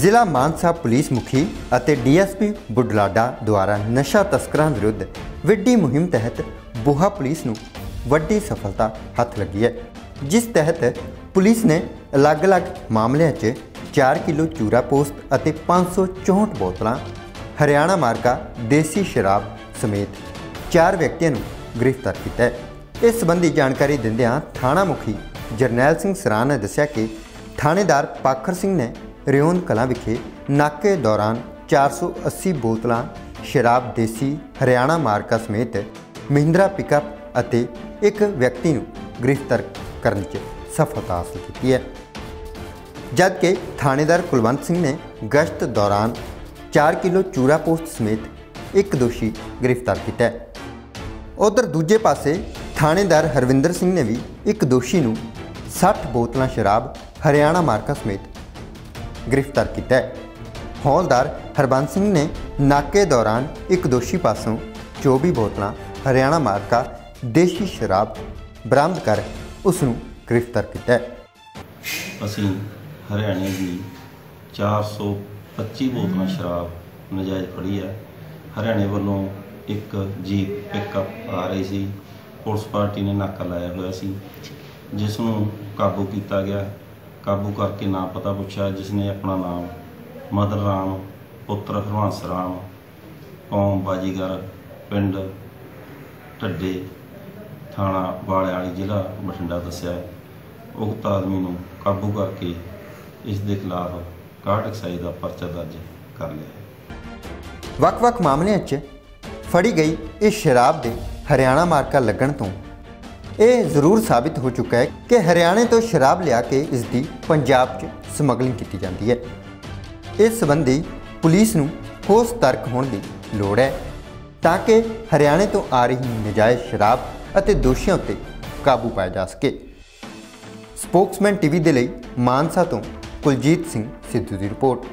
ਜ਼ਿਲ੍ਹਾ ਮਾਨਸਾ ਪੁਲਿਸ ਮੁਖੀ ਅਤੇ ਡੀਐਸਪੀ ਬੁੱਢਲਾਡਾ ਦੁਆਰਾ ਨਸ਼ਾ ਤਸਕਰਾਂ ਵਿਰੁੱਧ ਵਿੱਢੀ ਮੁਹਿੰਮ ਤਹਿਤ ਬੋਹਾ ਪੁਲਿਸ ਨੂੰ ਵੱਡੀ ਸਫਲਤਾ ਹੱਥ ਲੱਗੀ ਹੈ, ਜਿਸ ਤਹਿਤ ਪੁਲਿਸ ਨੇ ਅਲੱਗ-ਅਲੱਗ ਮਾਮਲਿਆਂ 'ਚ 4 ਕਿਲੋ ਚੂਰਾ ਪੋਸਟ ਅਤੇ 564 ਬੋਤਲਾਂ, ਹਰਿਆਣਾ ਮਾਰਕਾ ਦੇਸੀ ਸ਼ਰਾਬ ਸਮੇਤ ਚਾਰ ਵਿਅਕਤੀਆਂ ਨੂੰ ਗ੍ਰਿਫਤਾਰ ਕੀਤਾ ਹੈ। ਇਸ ਸੰਬੰਧੀ ਜਾਣਕਾਰੀ ਦਿੰਦਿਆਂ ਥਾਣਾ ਮੁਖੀ ਜਰਨੈਲ ਸਿੰਘ ਸਰਾਂ ਨੇ ਦੱਸਿਆ ਕਿ ਥਾਣੇਦਾਰ ਪਾਖਰ ਸਿੰਘ ਨੇ ਰਿਓਨ ਕਲਾਂ ਵਿਖੇ ਨਾਕੇ ਦੌਰਾਨ 480 ਬੋਤਲਾਂ ਸ਼ਰਾਬ ਦੇਸੀ ਹਰਿਆਣਾ ਮਾਰਕਾ ਸਮੇਤ ਮਹਿੰਦਰਾ ਪਿਕਅਪ ਅਤੇ ਇੱਕ ਵਿਅਕਤੀ ਨੂੰ ਗ੍ਰਿਫਤਾਰ ਕਰਨ 'ਚ ਸਫਲਤਾ ਹਾਸਲ ਕੀਤੀ ਹੈ। ਜਦਕਿ ਥਾਣੇਦਾਰ ਕੁਲਵੰਤ ਸਿੰਘ ਨੇ ਗਸ਼ਤ ਦੌਰਾਨ 4 ਕਿਲੋ ਚੂਰਾ ਪੋਸਟ ਸਮੇਤ ਇੱਕ ਦੋਸ਼ੀ ਗ੍ਰਿਫਤਾਰ ਕੀਤਾ ਹੈ। ਉਧਰ ਦੂਜੇ ਪਾਸੇ ਥਾਣੇਦਾਰ ਹਰਵਿੰਦਰ ਸਿੰਘ ਨੇ ਵੀ ਇੱਕ ਦੋਸ਼ੀ ਨੂੰ 60 ਬੋਤਲਾਂ ਸ਼ਰਾਬ ਹਰਿਆਣਾ ਮਾਰਕਾ ਸਮੇਤ ਗ੍ਰਿਫਤਾਰ ਕੀਤਾ ਹੈ। ਹੌਲਦਾਰ ਹਰਬੰਸ ਸਿੰਘ ਨੇ ਨਾਕੇ ਦੌਰਾਨ ਇੱਕ ਦੋਸ਼ੀ ਪਾਸੋਂ 24 ਬੋਤਲਾਂ ਹਰਿਆਣਾ ਮਾਰਕਾ ਦੇਸ਼ੀ ਸ਼ਰਾਬ ਬਰਾਮਦ ਕਰ ਉਸ ਨੂੰ ਗ੍ਰਿਫਤਾਰ ਕੀਤਾ ਹੈ। ਅਸੀਂ ਹਰਿਆਣੇ ਦੀ 425 ਬੋਤਲਾਂ ਸ਼ਰਾਬ ਨਜਾਇਜ਼ ਫੜੀ ਹੈ। ਹਰਿਆਣੇ ਵੱਲੋਂ ਇੱਕ ਜੀਪ ਪਿਕਅਪ ਆ ਰਹੀ ਸੀ। ਪੁਲਿਸ ਪਾਰਟੀ ਨੇ ਨਾਕਾ ਲਾਇਆ ਹੋਇਆ ਸੀ, ਜਿਸ ਨੂੰ ਕਾਬੂ ਕੀਤਾ ਗਿਆ। ਕਾਬੂ ਕਰਕੇ ਨਾਂ ਪਤਾ ਪੁੱਛਿਆ ਜਿਸ ਨੇ ਆਪਣਾ ਨਾਮ, ਮਦਰ ਰਾਮ, ਪੁੱਤਰ ਹਰਵੰਸ ਰਾਮ, ਕੌਮ ਬਾਜੀਗਰ, ਪਿੰਡ ਢੱਡੇ, ਥਾਣਾ ਵਾਲਿਆਲੀ, ਜ਼ਿਲ੍ਹਾ ਬਠਿੰਡਾ ਦੱਸਿਆ, ਉਕਤ ਆਦਮੀ ਨੂੰ ਕਾਬੂ ਕਰਕੇ ਇਸ ਦੇ ਖਿਲਾਫ 61 ਐਕਸਾਈਜ਼ ਦਾ ਪਰਚਾ ਦਰਜ ਕਰ ਲਿਆ ਵੱਖ-ਵੱਖ ਮਾਮਲਿਆਂ 'ਚ ਫੜੀ ਗਈ ਇਹ ਸ਼ਰਾਬ ਦੇ ਹਰਿਆਣਾ ਮਾਰਕਾ ਲੱਗਣ ਤੋਂ ਇਹ ਜ਼ਰੂਰ ਸਾਬਿਤ ਹੋ ਚੁੱਕਾ ਹੈ ਕਿ ਹਰਿਆਣੇ ਤੋਂ ਸ਼ਰਾਬ ਲਿਆ ਕੇ ਇਸ ਦੀ ਪੰਜਾਬ 'ਚ ਸਮਗਲਿੰਗ ਕੀਤੀ ਜਾਂਦੀ ਹੈ। ਇਸ ਸੰਬੰਧੀ ਪੁਲਿਸ ਨੂੰ ਹੋਰ ਤਰਕ ਹੋਣ ਦੀ ਲੋੜ ਹੈ ਤਾਂ ਕਿ ਹਰਿਆਣੇ ਤੋਂ ਆ ਰਹੀ ਨਜਾਇਜ਼ ਸ਼ਰਾਬ ਅਤੇ ਦੋਸ਼ੀਆਂ ਉੱਤੇ ਕਾਬੂ ਪਾਇਆ ਜਾ ਸਕੇ। ਸਪੋਕਸਮੈਨ ਟੀਵੀ ਦੇ ਲਈ ਮਾਨਸਾ ਤੋਂ ਕੁਲਜੀਤ ਸਿੰਘ ਸਿੱਧੂ ਦੀ ਰਿਪੋਰਟ।